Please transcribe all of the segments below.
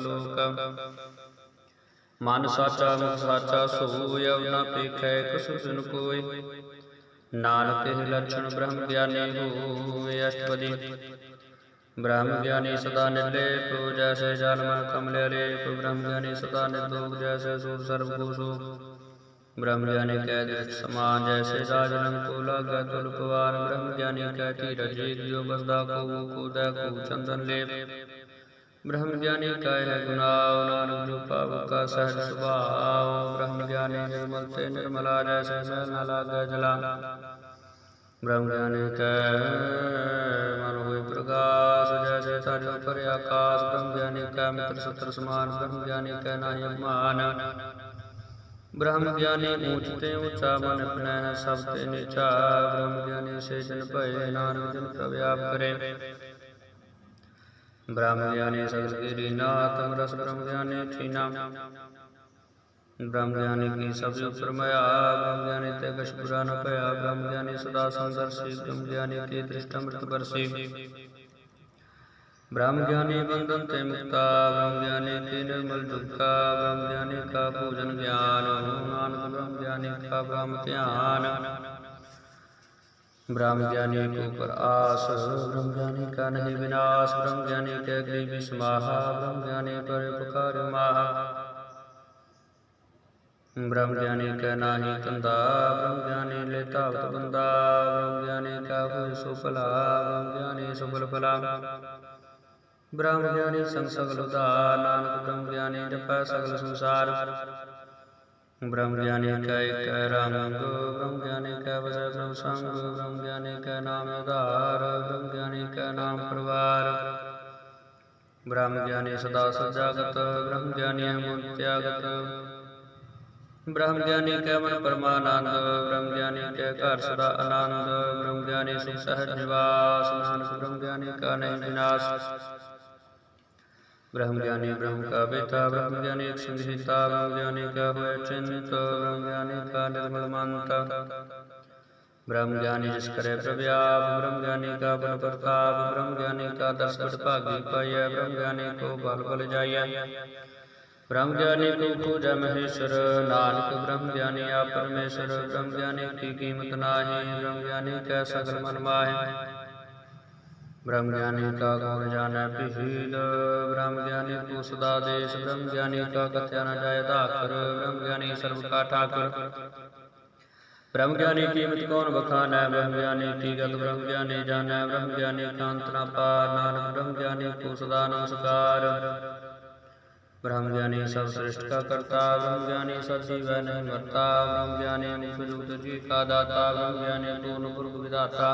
श्लोक मन साचा मुख साचा सोय न पेखै कुसुन कोय नानक लक्षण ब्रह्म ज्ञानी होय अष्टपदी। ब्रह्म ज्ञानी सदा निर्लेप जैसे जन्म कमले लेप ब्रह्म ज्ञानी सदा निर्दोग जैसे सुर सर्व सर्वकोशो ब्रह्म ज्ञानी कह समान जैसे राजरंग को लागा तुलपवार ब्रह्म ज्ञानी कहती रजे जो बसदा को को चंदन लेप ब्रह्म ज्ञानी काय है गुनाव नानक का सहज स्वभाव। ब्रह्म ज्ञानी निर्मल निर्मला जैसे ब्रह्म ज्ञानी कह प्रकाश जैसे पर आकाश। ब्रह्म ज्ञानी कह, मित्र समान। ब्रह्म ज्ञानी कह ना अभिमान। ब्रह्म ज्ञानी ऊंचते ऊँचा, मन अपने सब नीचा। ब्रह्म ज्ञानी से जन भय, नानक जन प्रव्याप करे। ब्रह्म ज्ञाने सदगिरिनाथ रस ब्रह्म ज्ञाने ठीना ब्रह्म ज्ञानी की सभी प्रमया ब्रह्म ज्ञानी तेगश पुराण कया ब्रह्म ज्ञानी सदा संदर्शी ब्रह्म ज्ञानी की दृष्टमृतवर्षी ब्रह्म ज्ञानी बंधन ते मुक्ता ब्रह्म ज्ञानी की निर्मल दुखा ब्रह्म ज्ञानी का पूजन ज्ञान ओम नानक ब्रह्म ज्ञानी का ब्रह्म ध्यान ਗਿਆਨੀ ਬੰਧਨ ਤੇ ਮੁਕਤਾ ਬ੍ਰਹਮ ਗਿਆਨੀ ਕੀ ਨਿਰਮਲ ਦੁਖਾ ਬ੍ਰਹਮ ਗਿਆਨੀ ਕਾ ਭੋਜਨ ਗਿਆਨ ਨਾਨਕ ਬ੍ਰਹਮ ਗਿਆਨੀ ਕਾ ਬ੍ਰਹਮ ਧਿਆਨ ਬ੍ਰਹਮ ਗਿਆਨੀ ਕੋ ਪਰ ਆਸ ਬ੍ਰਹਮ ਗਿਆਨੀ ਕਾ ਨਹੀਂ ਵਿਨਾਸ਼ ਬ੍ਰਹਮ ਗਿਆਨੀ ਕੇ ਗਰੀਬੀ ਸਮਾਹਾ ਬ੍ਰਹਮ ਗਿਆਨੀ ਪਰ ਪੁਕਾਰ ਮਾਹ ਬ੍ਰਹਮ ਗਿਆਨੀ ਕੈ ਨਾਹੀ ਧੰਦਾ ਬ੍ਰਹਮ ਗਿਆਨੀ ਲੈ ਧਾਵਤ ਬੰਦਾ ਬ੍ਰਹਮ ਗਿਆਨੀ ਕਾ ਹੋਇ ਸੋ ਭਲਾ ਬ੍ਰਹਮ ਗਿਆਨੀ ਸੁਭਲ ਭਲਾ ਬ੍ਰਹਮ ਗਿਆਨੀ ਸੰਗ ਸਗਲ ਉਧਾਰ ਨਾਨਕ ਬ੍ਰਹਮ ਗਿਆਨੀ ਜਪੈ ਸਗਲ ਸੰਸਾਰ ਬ੍ਰਹਮ ਗਿਆਨੀ ਕੈ ਇਕ ਰੰਗ ਬ੍ਰਹਮ ਗਿਆਨੀ ਕੈ ਵਸੈ ਪ੍ਰਭ ਸੰਗ ਬ੍ਰਹਮ ਗਿਆਨੀ ਕੈ ਨਾਮ ਆਧਾਰ ਬ੍ਰਹਮ ਗਿਆਨੀ ਕੈ ਨਾਮ ਪਰਵਾਰ ਬ੍ਰਹਮ ਗਿਆਨੀ ਸਦਾ ਸਜਾਗਤ ਬ੍ਰਹਮ ਗਿਆਨੀ ਹੈ ਮਨ ਤਿਆਗਤ ਬ੍ਰਹਮ ਗਿਆਨੀ ਕੈ ਮਨ ਪਰਮਾਨੰਦ ਬ੍ਰਹਮ ਗਿਆਨੀ ਕੈ ਘਰ ਸਦਾ ਆਨੰਦ ਬ੍ਰਹਮ ਗਿਆਨੀ ਸੁਖ ਸਹਿਜ ਨਿਵਾਸ ਨਾਨਕ ਬ੍ਰਹਮ ਗਿਆਨੀ ਕਾ ਨਹੀਂ ਵਿਨਾਸ਼ ਬ੍ਰਹਮ ਗਿਆਨੀ ਬ੍ਰਹਮ ਕਾ ਬੇਤਾ ਬ੍ਰਹਮ ਗਿਆਨੀ ਇੱਕ ਸੰਗੀਤਾ ਬ੍ਰਹਮ ਗਿਆਨੀ ਕਾ ਹੋਇ ਚਿੰਤ ਬ੍ਰਹਮ ਗਿਆਨੀ ਕਾ ਨਿਰਮਲ ਮੰਤ ਬ੍ਰਹਮ ਗਿਆਨੀ ਜਿਸ ਕਰੇ ਪ੍ਰਭਿਆਪ ਬ੍ਰਹਮ ਗਿਆਨੀ ਕਾ ਬਲ ਪ੍ਰਤਾਪ ਬ੍ਰਹਮ ਗਿਆਨੀ ਕਾ ਦਰਸ ਭਾਗੀ ਪਾਈਐ ਬ੍ਰਹਮ ਗਿਆਨੀ ਕੋ ਬ੍ਰਹਮ ਗਿਆਨੀ ਕੋ ਬ੍ਰਹਮ ਗਿਆਨੀ ਕਾ ਗੁਣ ਜਾਣੈ ਪਿਹੀਲ ਬ੍ਰਹਮ ਗਿਆਨੀ ਕੋ ਸਦਾ ਦੇਸ਼ ਬ੍ਰਹਮ ਗਿਆਨੀ ਕਾ ਕਥਿਆ ਨ ਜਾਏ ਧਾਕਰ ਬ੍ਰਹਮ ਗਿਆਨੀ ਸਰਬ ਕਾ ਠਾਕੁਰ। ਬ੍ਰਹਮ ਗਿਆਨੀ ਕੀਮਤ ਕੌਣ ਬਖਾਨੈ ਬ੍ਰਹਮ ਗਿਆਨੀ ਕੀ ਗਤ ਬ੍ਰਹਮ ਗਿਆਨੀ ਜਾਣੈ ਬ੍ਰਹਮ ਗਿਆਨੀ ਕਾਂਤ ਨ ਪਾਰ ਨਾਨਕ ਬ੍ਰਹਮ ਗਿਆਨੀ ਕੋ ਸਦਾ ਨਮਸਕਾਰ। ਬ੍ਰਹਮ ਗਿਆਨੀ ਸਭ ਸ੍ਰਿਸ਼ਟ ਕਾ ਕਰਤਾ ਬ੍ਰਹਮ ਗਿਆਨੀ ਸਦ ਜੀਵੈ ਨਹੀਂ ਮਰਤਾ ਬ੍ਰਹਮ ਗਿਆਨੀ ਮੁਖ ਜੁਗਤ ਕਾ ਦਾਤਾ ਬ੍ਰਹਮ ਗਿਆਨੀ ਪੂਰਨ ਪੁਰਖ ਵਿਦਾਤਾ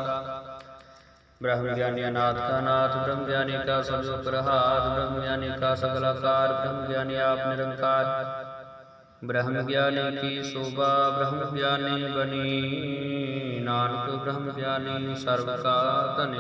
ਬ੍ਰਹਮ ਗਿਆਨੀ ਅਨਾਥ ਕਾ ਨਾਥ ਬ੍ਰਹਮ ਗਿਆਨੀ ਕਾ ਸਭ ਉਪਰ ਹਾਥ ਬ੍ਰਹਮ ਗਿਆਨੀ ਕਾ ਸਗਲ ਆਕਾਰ ਬ੍ਰਹਮ ਗਿਆਨੀ ਆਪ ਨਿਰੰਕਾਰ ਬ੍ਰਹਮ ਗਿਆਨੀ ਕੀ ਸੋਭਾ ਬ੍ਰਹਮ ਗਿਆਨੀ ਬਣੀ ਨਾਨਕ ਬ੍ਰਹਮ ਗਿਆਨੀ ਸਰਬ ਕਾ ਧਨੀ